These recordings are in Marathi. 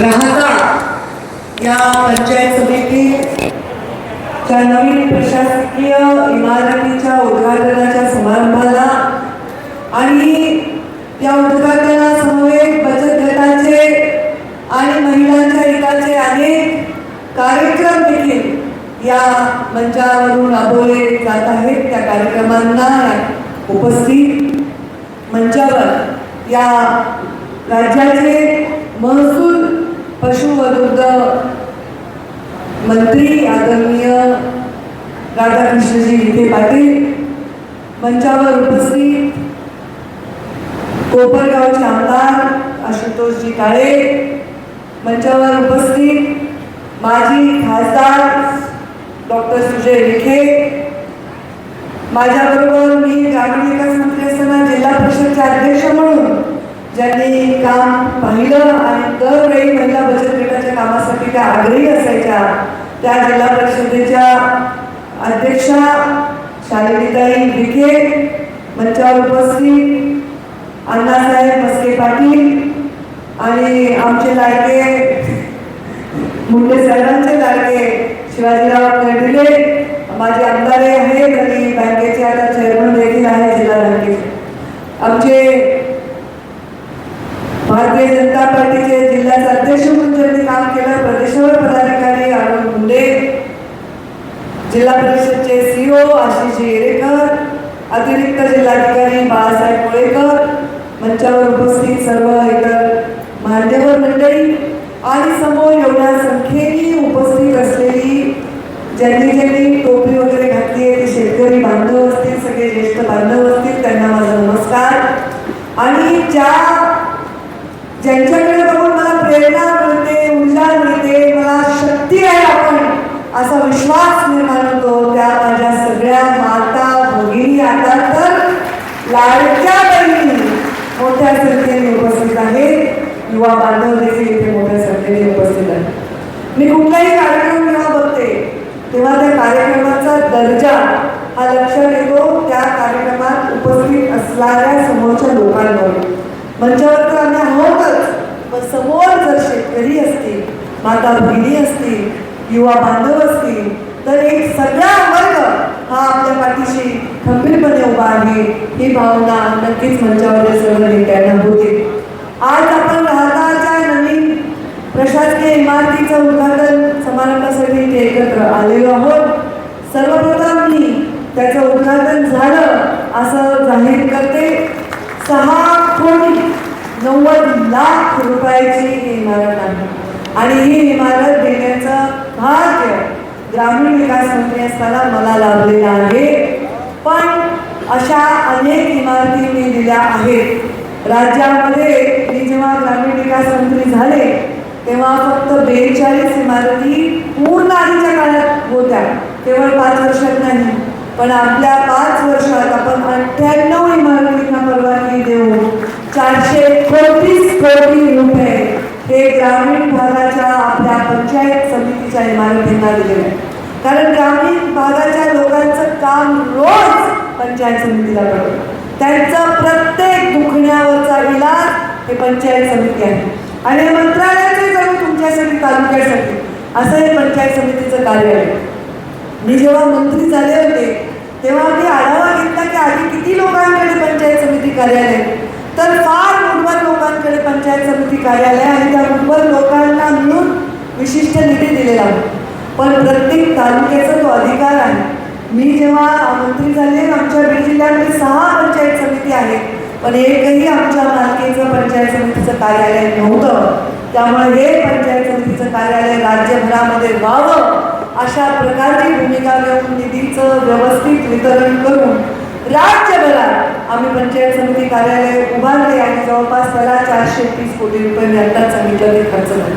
राहता. या पंचायत समितीच्या नवीन प्रशासकीय इमारतीच्या उद्घाटनाच्या समारंभाला आणि त्या उद्घाटनासमवेत बचत गटाचे आणि महिलांच्या हिताचे अनेक कार्यक्रम देखील या मंचावरून राबवले जात आहेत. त्या कार्यक्रमांना उपस्थित मंचावर या राज्याचे महसूल पशु मंत्री आदरणीय राधाकृष्णजी विखे पाटील मंचावर उपस्थित कोपरगावचे आमदार आशुतोषजी काळे मंचावर उपस्थित माजी खासदार डॉक्टर सुजय विखे. माझ्याबरोबर मी ग्रामीण विकास मंत्री असताना जिल्हा परिषदचे अध्यक्ष म्हणून ज्यांनी काम पाहिलं आणि दरवेळी महिला बचत गटाच्या कामासाठी त्या आग्रही असायच्या त्या जिल्हा परिषदेच्या अध्यक्षा शालिनीताई विखे मंचावर उपस्थित अण्णासाहेब मस्के पाटील आणि आमचे लाडके मुंडे साहेबांचे लाडके शिवाजीराव कर्डिले माझे आमदारही आहेत आणि बँकेचे आता चेअरमन देखील आहे जिल्हा बँकेचे. आमचे भारतीय जनता पार्टीचे जिल्ह्याचे अध्यक्ष म्हणून ज्यांनी काम केलं प्रदेशावर पदाधिकारी अरुण मुंडे जिल्हा परिषदचे सीओ आशिष येरेकर अतिरिक्त जिल्हाधिकारी बाळासाहेब कोळेकर मंचावर उपस्थित सर्व इतर मान्यवर मंडळी आणि समोर एवढ्या संख्येने उपस्थित असलेली ज्यांनी ज्यांनी टोपी वगैरे घातली आहे ते शेतकरी बांधव असतील सगळे ज्येष्ठ बांधव असतील त्यांना माझा नमस्कार. आणि ज्या ज्यांच्याकडे बघून मला प्रेरणा मिळते ऊर्जा मिळते मला शक्ती आहे आपण असा विश्वास निर्माण होतो. त्या माझ्या सगळ्या माता भगिनी आता तर लाडक्या बहिणी मोठ्या संख्येने उपस्थित आहेत. युवा बांधव देखील इथे मोठ्या संख्येने उपस्थित आहेत. मी कुठलाही कार्यक्रम जेव्हा बघते तेव्हा त्या कार्यक्रमाचा दर्जा हा लक्षात येतो. त्या कार्यक्रमात उपस्थित असणाऱ्या समोरच्या लोकांवर. मंचावर तर आम्ही आहोतच. पण समोर जर शेतकरी असतील माता भगिनी असतील युवा बांधव असतील तर एक सगळा वर्ग हा आपल्या पाठीशी खंबीरपणे उभा आहे. ही भावना नक्कीच मंचावर सर्व नेत्यांना होते. आज आपण राहताच्या नवीन प्रशासकीय इमारतीचं उद्घाटन समारंभासाठी इथे एकत्र आलेलो आहोत. सर्वप्रथम मी त्याचं उद्घाटन झालं असं जाहीर करते. सहा लाख रुपयाची ही इमारत आहे. आणि ही इमारत देण्याचं भाग्य ग्रामीण विकास मंत्री असताना मला लाभलेलं आहे. पण अशा अनेक इमारती मी दिल्या आहेत. राज्यामध्ये मी जेव्हा ग्रामीण विकास मंत्री झाले तेव्हा फक्त बेचाळीस इमारती पूर्ण आधीच्या काळात होत्या. केवळ पाच वर्षात नाही पण आपल्या पाच वर्षात आपण अठ्ठ्याण्णव इमारतींना परवानगी देऊन चारशे एकोणतीस कोटी रुपये हे ग्रामीण भागाच्या आपल्या पंचायत समितीच्या इमारतींना दिलेले आहे. कारण ग्रामीण भागाच्या लोकांचं काम रोज पंचायत समितीला पडतं त्यांचा प्रत्येक दुखण्यावरचा इलाज हे पंचायत समिती आहे. आणि मंत्रालयाचे जणू तुमच्यासाठी तालुक्यासाठी असं हे पंचायत समितीचं कार्य आहे. मी जेव्हा मंत्री झाले होते तेव्हा मी आढावा घेतला की आधी किती लोकांकडे पंचायत समिती कार्यालय? तर फार मुठभर लोकांकडे पंचायत समिती कार्यालय आणि त्या मुठभर लोकांना मिळून विशिष्ट निधी दिलेला आहे पण प्रत्येक तालुक्याचा तो अधिकार आहे. मी जेव्हा मंत्री झाले आमच्या बीड जिल्ह्यामध्ये सहा पंचायत समिती आहेत. पण एकही आमच्या मालकीचं पंचायत समितीचं कार्यालय नव्हतं. त्यामुळे हे पंचायत समितीचं कार्यालय राज्यभरामध्ये व्हावं अशा प्रकारची भूमिका घेऊन निधीचं व्यवस्थित वितरण करून राज्यभरात आम्ही पंचायत समिती कार्यालय उभारले आणि जवळपास त्याला चारशे तीस कोटी रुपये मी आत्ताच सांगितलं ते खर्च झाले.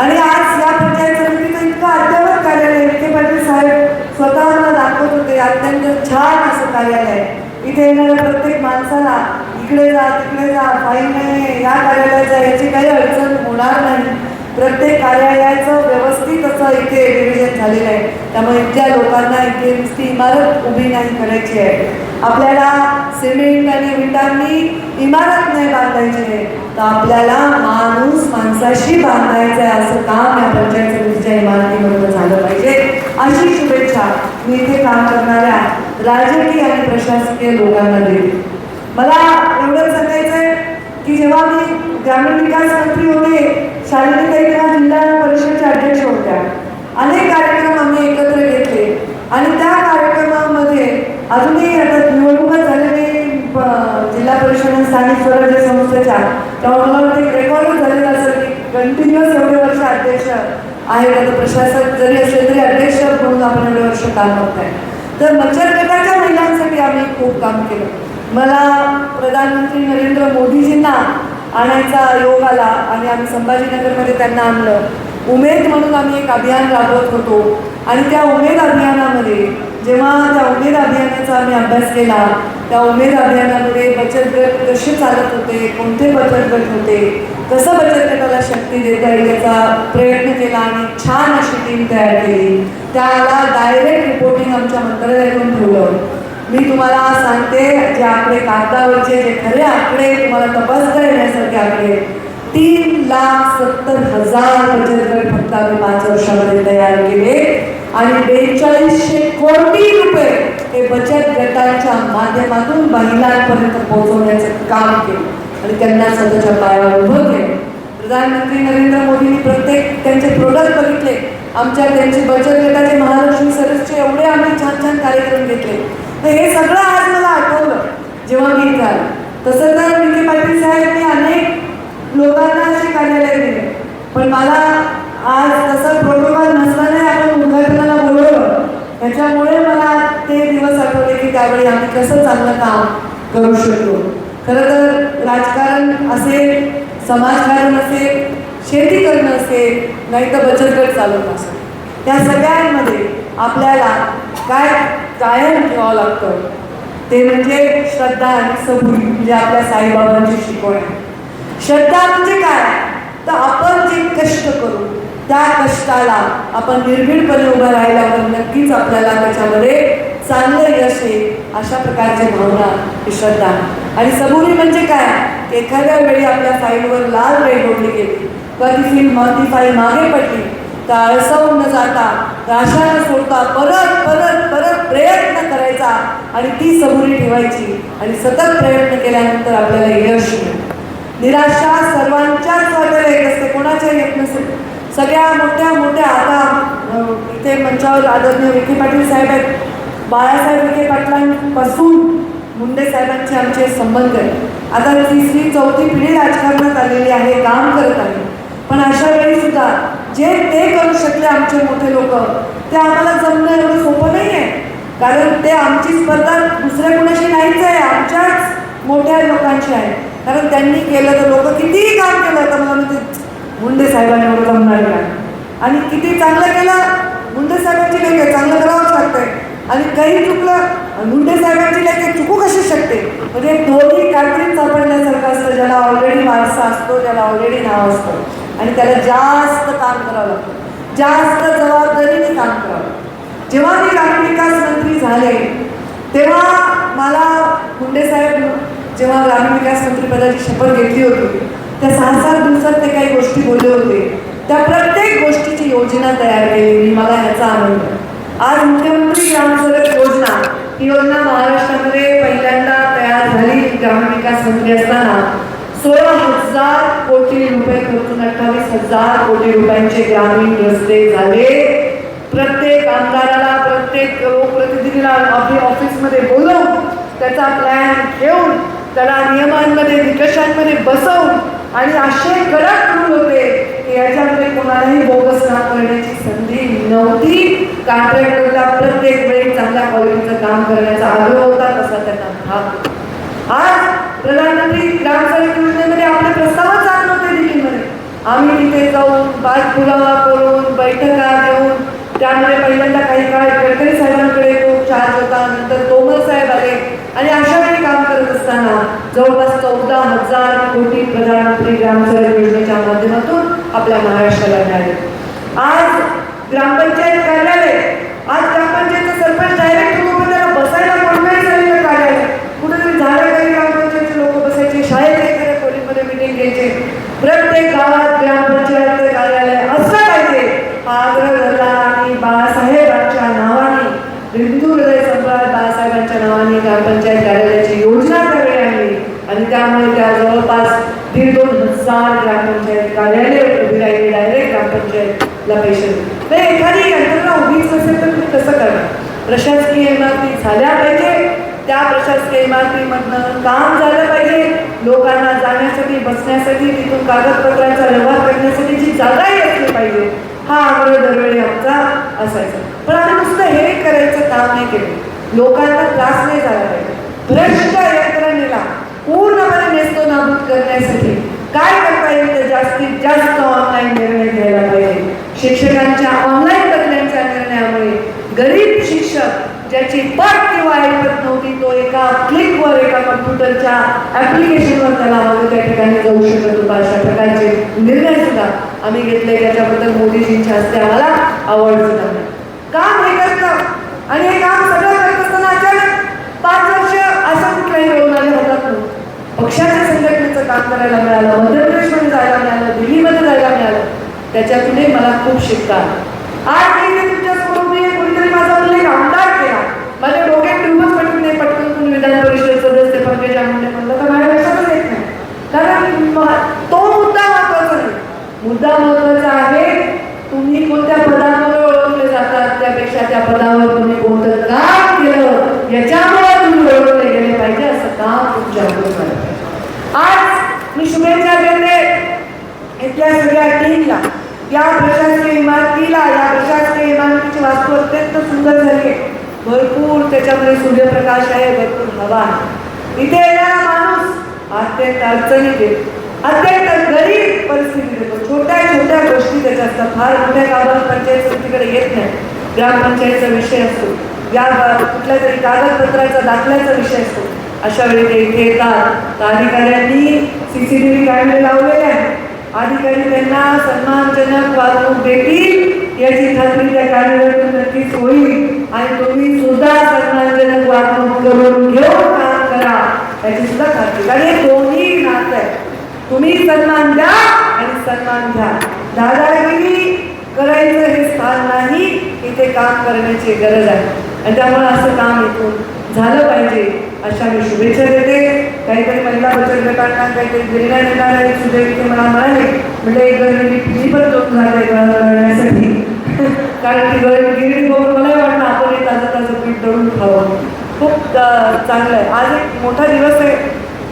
आणि आज या पंचायत समितीचं इतकं अद्यावत कार्यालय विखे पाटील साहेब स्वतः मला दाखवत होते अत्यंत छान असं कार्यालय आहे. इथे येणाऱ्या प्रत्येक माणसाला इकडे जा तिकडे जा फाईल नाही या कार्यालयात जा याची काही अडचण होणार नाही. प्रत्येक कार्यालयाचं व्यवस्थित असं इथे डिव्हिजन झालेलं आहे. त्यामुळे इथल्या लोकांना इथे नुसती इमारत उभी नाही करायची आहे. आपल्याला सिमेंट आणि विटांनी इमारत नाही बांधायची आहे. तर आपल्याला माणूस माणसाशी बांधायचं आहे असं काम या पंचायत समितीच्या इमारतीमधून झालं पाहिजे. अशी शुभेच्छा मी इथे काम करणाऱ्या राजकीय आणि प्रशासकीय लोकांना देईल मला एवढं सांगायचं आहे की जेव्हा मी ग्रामीण विकास मंत्री होते शालिनी काही तेव्हा जिल्हा परिषदच्या अध्यक्ष होत्या अनेक कार्यक्रम आम्ही एकत्र घेतले आणि त्या कार्यक्रमामध्ये अजूनही आता निवडणुका झालेली प- जिल्हा परिषद आणि स्थानिक स्वराज्य संस्थेच्या तेव्हा मला वाटतं एक रेकॉर्डच झालेलं असेल की कंटिन्युअस एवढे वर्ष अध्यक्ष आहेत. आता प्रशासक जरी असले तरी अध्यक्ष म्हणून आपण एवढे वर्ष काम आहे तर मच्छर गटाच्या महिलांसाठी आम्ही खूप काम केलं. मला प्रधानमंत्री नरेंद्र मोदीजींना आणायचा योग आला आणि आम्ही संभाजीनगरमध्ये त्यांना आणलं. उमेद म्हणून आम्ही एक अभियान राबवत होतो आणि त्या उमेद अभियानामध्ये जेव्हा त्या उमेद अभियानाचा आम्ही अभ्यास केला त्या उमेद अभियानामध्ये बचत गट कसे चालत होते कोणते बचत गट होते कसं बचत गटाला शक्ती देता येईल याचा प्रयत्न केला आणि छान अशी टीम तयार केली. त्याला डायरेक्ट रिपोर्टिंग आमच्या मंत्रालयातून ठेवलं. मी तुम्हाला सांगते जे आकडे कागदावरचे जे खरे आकडे तुम्हाला तपासता येण्यासारखे आकडे तीन लाख सत्तर हजार बचत गट फक्त आम्ही पाच वर्षामध्ये तयार केले. आणि बेचाळीसशे कोटी रुपये हे बचत गटांच्या माध्यमातून महिलांपर्यंत पोहोचवण्याचं काम केलं. आणि त्यांना स्वतःच्या पायावर उभं केलं. प्रधानमंत्री नरेंद्र मोदींनी प्रत्येक त्यांचे प्रोडक्ट बघितले. आमच्या त्यांचे बचत गटाचे महालक्ष्मी सरसचे एवढे आम्ही छान छान कार्यक्रम घेतले. तर हे सगळं आज मला आठवलं. जेव्हा मी इथं आलं. तसं तर विखे पाटील साहेबांनी मी अनेक लोकांना असे कार्यालय दिले. पण मला आज तसं प्रोटोकॉल नसताना आपण उद्घाटनाला बोलवलं त्याच्यामुळे मला ते दिवस आठवले की त्यावेळी आम्ही कसं चांगलं काम करू शकलो? खरं तर राजकारण असेल समाजकारण असेल शेती करणं असेल नाही तर बचत गट चालवणं असेल त्या सगळ्यांमध्ये आपल्याला काय कायम ठेवावं लागतं? ते म्हणजे श्रद्धा आणि सबुरी म्हणजे आपल्या साईबाबांची शिकवण आहे. श्रद्धा म्हणजे काय? तर आपण जे कष्ट करू त्या कष्टाला आपण निर्भीडपणे उभं राहिल्यावर नक्कीच आपल्याला त्याच्यामध्ये चांगलं यश येईल अशा प्रकारची भावना ही श्रद्धा आणि सबुरी म्हणजे काय? एखाद्या वेळी आपल्या फाईलवर लाल रेड ओढली गेली. किंवा ती फिल्म ती फाईल मागे पडली. तर आळसावून न जाता आशा सोडता परत परत परत प्रयत्न करायचा. आणि ती सबुरी ठेवायची. आणि सतत प्रयत्न केल्यानंतर आपल्याला यश मिळेल. निराशा सर्वांच्याच वाट्याला येत असते. कोणाच्याही येत नसेल? सगळ्या मोठ्या मोठ्या आता इथे मंचावर आदरणीय विखे पाटील साहेब आहेत. बाळासाहेब विखे पाटलांपासून मुंडे साहेबांचे आमचे संबंध आहे आता तिसरी चौथी पिढी राजकारणात आलेली आहे काम करत आहे. पण अशा वेळी सुद्धा जे ते करू शकले आमचे मोठे लोक ते आम्हाला जमणं एवढं सोपं नाही आहे कारण ते आमची स्पर्धा दुसऱ्या कुणाशी नाहीच आहे आमच्याच मोठ्या लोकांची आहे. कारण त्यांनी केलं तर लोक कितीही काम केलं तर मला म्हणजे मुंडे साहेबांनी एवढं जमणार आणि किती चांगलं केलं मुंडे साहेबांची काही चांगलं करावंच लागतंय. आणि काही चुकलं मुंडे साहेबांची लेख चुकू कशी शकते? म्हणजे दोन्ही कात्रीत सापडण्यासारखं असतं ज्याला ऑलरेडी वारसा असतो ज्याला ऑलरेडी नाव असतं. आणि त्याला जास्त काम करावं लागतं. जास्त जबाबदारीने काम करावं जेव्हा मी ग्रामविकास मंत्री झाले तेव्हा मला मुंडे साहेब जेव्हा ग्रामविकास विकास मंत्रिपदाची शपथ घेतली होती त्या सहा सात दिवसात ते काही गोष्टी बोलले होते. त्या प्रत्येक गोष्टीची योजना तयार केली मला ह्याचा आनंद. आज मुख्यमंत्री ग्रामसडक योजना ही योजना महाराष्ट्रामध्ये पहिल्यांदा तयार झाली ग्रामविकास मंत्री असताना. सोळा हजार कोटी रुपये खर्चून अठ्ठावीस हजार कोटी रुपयांचे ग्रामीण रस्ते झाले. प्रत्येक आमदाराला प्रत्येक लोकप्रतिनिधीला आपली ऑफिसमध्ये बोलवून त्याचा प्लॅन घेऊन त्याला नियमांमध्ये निकषांमध्ये बसवून आणि असे कडक रूल होते. याच्यामध्ये कोणालाही बोगस काम करण्याची संधी नव्हती. कॉन्ट्रॅक्टरला प्रत्येक वेळी चांगल्या क्वालिटीचं काम करण्याचा आग्रह होता तसा त्यांना भाग आज प्रधानमंत्री ग्राम सडक योजनेमध्ये आपले प्रस्तावच जात नव्हते दिल्लीमध्ये. आम्ही तिथे जाऊन पाठपुरावा करून बैठका घेऊन त्यामध्ये पहिल्यांदा काही काळ गडकरी साहेबांकडे तो चार्ज होता नंतर तोमर साहेब आले आणि अशा वेळी काम करत असताना जवळपास चौदा हजार कोटी प्रधानमंत्री ग्राम सडक योजनेच्या माध्यमातून आपल्या महाराष्ट्राला मिळाले. आज ग्रामपंचायत कार्यालय आज ग्रामपंचायत सरपंच डायरेक्ट लोक त्याला बसायला कोणताही झालेलं कार्यालय कुठेतरी झालं काही ग्रामपंचायत लोक बसायचे शाळेत वगैरे पोलीसमध्ये मिटिंग घ्यायचे. प्रत्येक गावात ग्रामपंचायत कार्यालय असलं पाहिजे. हा आग्रह झाला आणि बाळासाहेबांच्या नावाने हिंदू हृदय संभाळ बाळासाहेबांच्या नावाने ग्रामपंचायत कार्यालयाची योजना करण्यात आली. आणि त्यामुळे त्या जवळपास दीड दोन हजार ग्रामपंचायत कार्यालय म्हणजे डायरेक्ट पैसे तर एखादी यंत्रणा उभीच असेल तर तुम्ही कसं करणार? प्रशासकीय इमारती झाल्या पाहिजे. त्या प्रशासकीय इमारतीमधनं काम झालं पाहिजे. लोकांना जाण्यासाठी बसण्यासाठी तिथून कागदपत्रांचा व्यवहार करण्यासाठी जी जागाही असली पाहिजे हा आग्रह दरवेळी आमचा असायचा. पण आम्ही नुसतं हे करायचं काम नाही केलं. लोकांना त्रास नाही झाला पाहिजे. भ्रष्ट यंत्रणेला पूर्णपणे नेस्तो नाबूद करण्यासाठी काय करता येईल तर जास्तीत जास्त ऑनलाईन निर्णय घ्यायला पाहिजे. शिक्षकांच्या ऑनलाईन बदल्यांच्या निर्णयामुळे गरीब शिक्षक ज्याची पट किंवा ऐकत नव्हती तो एका क्लिकवर एका कम्प्युटरच्या ऍप्लिकेशनवर त्याला हवं त्या ठिकाणी जाऊ शकत होता. अशा प्रकारचे निर्णय सुद्धा आम्ही घेतले. त्याच्याबद्दल मोदीजींच्या हस्ते आम्हाला आवड सुद्धा काम हे करतं आणि हे काम सगळं करत असताना अचानक पाच वर्ष असं कुठल्याही रोवणारे होतात नव्हतं. पक्षाच्या संघटनेचं काम करायला मिळालं मध्य प्रदेशमध्ये जायला मिळालं दिल्लीमध्ये जायला मिळालं त्याच्यातूनही मला खूप शिकता आज मी इथे तुमच्यासमोर उभी आहे कोणीतरी माझा उल्लेख आमदार केला माझ्या डोक्यात ट्यूबच पटून नाही पटकन तुम्ही विधान परिषद सदस्य पंकजा मुंडे म्हणलं तर माझ्या लक्षातच येत नाही कारण म- तो मुद्दा महत्त्वाचा नाही मुद्दा महत्त्वाचा आहे तुम्ही कोणत्या पदांवर ओळखले जातात त्यापेक्षा त्या पदावर तुम्ही कोणतं काम केलं याच्यामुळे तुम्ही ओळखले गेले पाहिजे असं काम तुमच्याकडून झालं पाहिजे आज मी शुभेच्छा देते. इथल्या सगळ्या टीमला. या प्रशासकीय इमारतीला या प्रशासकीय इमारतीची वास्तू अत्यंत सुंदर झाली आहे. भरपूर त्याच्यामध्ये सूर्यप्रकाश आहे भरपूर हवा आहे. इथे येणारा माणूस अत्यंत अडचणीत येतो अत्यंत गरीब परिस्थितीत येतो छोट्या छोट्या गोष्टी त्याच्या असतात. फार मोठ्या गावात पंचायत समितीकडे येत नाही. ग्रामपंचायतचा विषय असतो. या कुठल्या तरी कागदपत्राचा दाखल्याचा विषय असतो. अशा वेळी ते इथे येतात तर अधिकाऱ्यांनी सी सी टी व्ही कॅमेरे लावलेले आहेत. अधिकारी त्यांना सन्मानजनक वागणूक देतील याची खात्री त्या कार्यालयातून नक्कीच होईल. आणि तुम्ही सुद्धा सन्मानजनक वागणूक करून घेऊन काम करा. याची सुद्धा खात्री. कारण हे दोन्ही नात आहे तुम्ही सन्मान द्या आणि सन्मान घ्या. दादागिरी करायचं हे स्थान नाही इथे काम करण्याची गरज आहे. आणि त्यामुळे असं काम इथून झालं पाहिजे. अशा मी शुभेच्छा देते. काहीतरी महिला बचत गटांना काहीतरी गिरणा देणार आहे सुदैव ते मला म्हणाले म्हणजे एक गरजेची पिढी पण दोन झाले करण्यासाठी कारण की गरीब गिरणी बघून मला वाटतं आपण एक ताजं ताजं पीठ दळून खावं. खूप चांगलं आहे. आज एक मोठा दिवस आहे.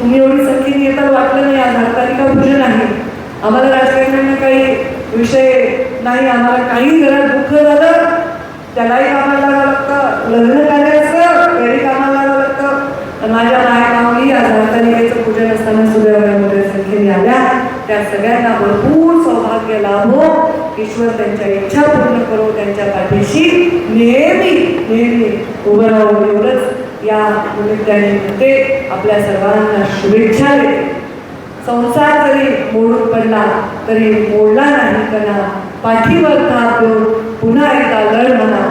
तुम्ही एवढी संख्येने येतात वाटलं नाही. आज हरतालिका पूजन आहे. आम्हाला राजकारण्यांना काही विषय नाही. आम्हाला काही घरात दुःख झालं. त्यालाही कामाला लागतं. लग्न कार्याचं घरी काम माझ्या माया माऊली आज हरतालिकेचं पूजन असताना सुद्धा एवढ्या मोठ्या संख्येने आल्या. त्या सगळ्यांना भरपूर सौभाग्य लाभो. ईश्वर त्यांच्या इच्छा पूर्ण करो त्यांच्या पाठीशी नेहमी नेहमी उभं राहून एवढंच या निमित्ताने ते आपल्या सर्वांना शुभेच्छा देते. संसार जरी मोडून पडला तरी मोडला नाही कणा. पाठीवर थाप पुन्हा एकदा लढ म्हणा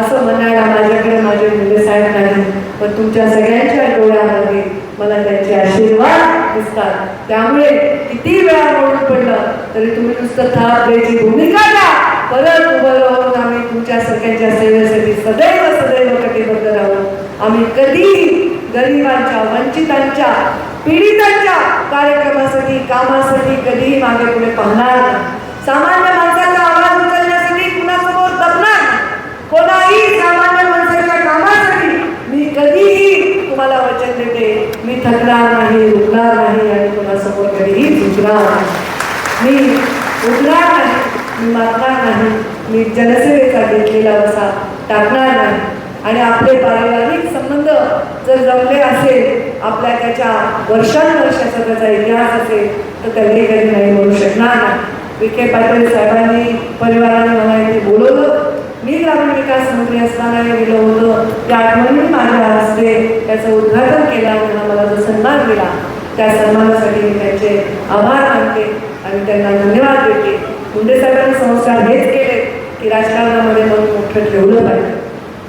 असं म्हणायला माझ्याकडे माझे मुले साहेब नाही पण तुमच्या सगळ्यांच्या डोळ्यामध्ये मला त्यांचे आशीर्वाद दिसतात. त्यामुळे किती वेळा मोडून पडलं तरी तुम्ही नुसतं थाप द्यायची भूमिका घ्या. परत उभं राहून आम्ही तुमच्या सगळ्यांच्या सेवेसाठी सदैव सदैव कटिबद्ध राहू. आम्ही कधी गरिबांच्या वंचितांच्या पीडितांच्या कार्यक्रमासाठी कामासाठी कधीही मागे पुढे पाहणार सामान्य माणसा आवाज उचलण्यासाठी कुणासमोर दबणार नाही. कोणाही सामान्य माणसाच्या कामासाठी मी कधीही तुम्हाला वचन देते मी थकणार नाही रुकणार नाही आणि कोणासमोर कधीही झुकणार नाही. मी उठणार नाही मी मारणार नाही मी जनसेवेचा घेतलेला वसा टाकणार नाही. आणि आपले पारिवारिक संबंध जर जमले असेल आपल्या त्याच्या वर्षानुवर्षाचा त्याचा इतिहास असेल तर त्यांनी कधी नाही म्हणू शकणार. नाही विखे पाटील साहेबांनी परिवाराने मला इथे बोलवलं. मी ग्रामीण विकास मंत्री असताना गेलं होतं. त्या आठवणी माझ्या हस्ते त्याचं उद्घाटन केलं त्यांना मला जो सन्मान दिला त्या सन्मानासाठी मी त्यांचे आभार मानते आणि त्यांना धन्यवाद देते. मुंडे साहेबांनी संस्कार हेच केले की राजकारणामध्ये मन मोठं ठेवलं पाहिजे.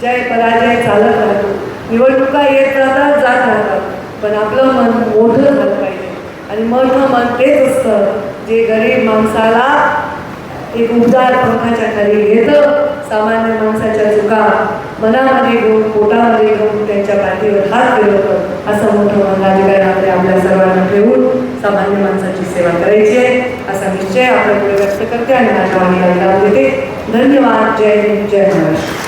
जय पराजय चालत राहतो. निवडणुका येत राहतात जात राहतात पण आपलं मन मोठं झालं पाहिजे. आणि मन मन तेच असतं जे गरीब माणसाला एक उबदार पंखाच्या खाली घेतं सामान्य माणसाच्या चुका मनामध्ये घेऊन पोटामध्ये घेऊन त्यांच्या पाठीवर हात फिरवतो असं मोठं मन आपल्या सर्वांना ठेवून सामान्य माणसाची सेवा करायची आहे असा निश्चय पुढे व्यक्त करते आणि माझ्या वाणीला विराम देते धन्यवाद. जय हिंद जय महाराष्ट्र.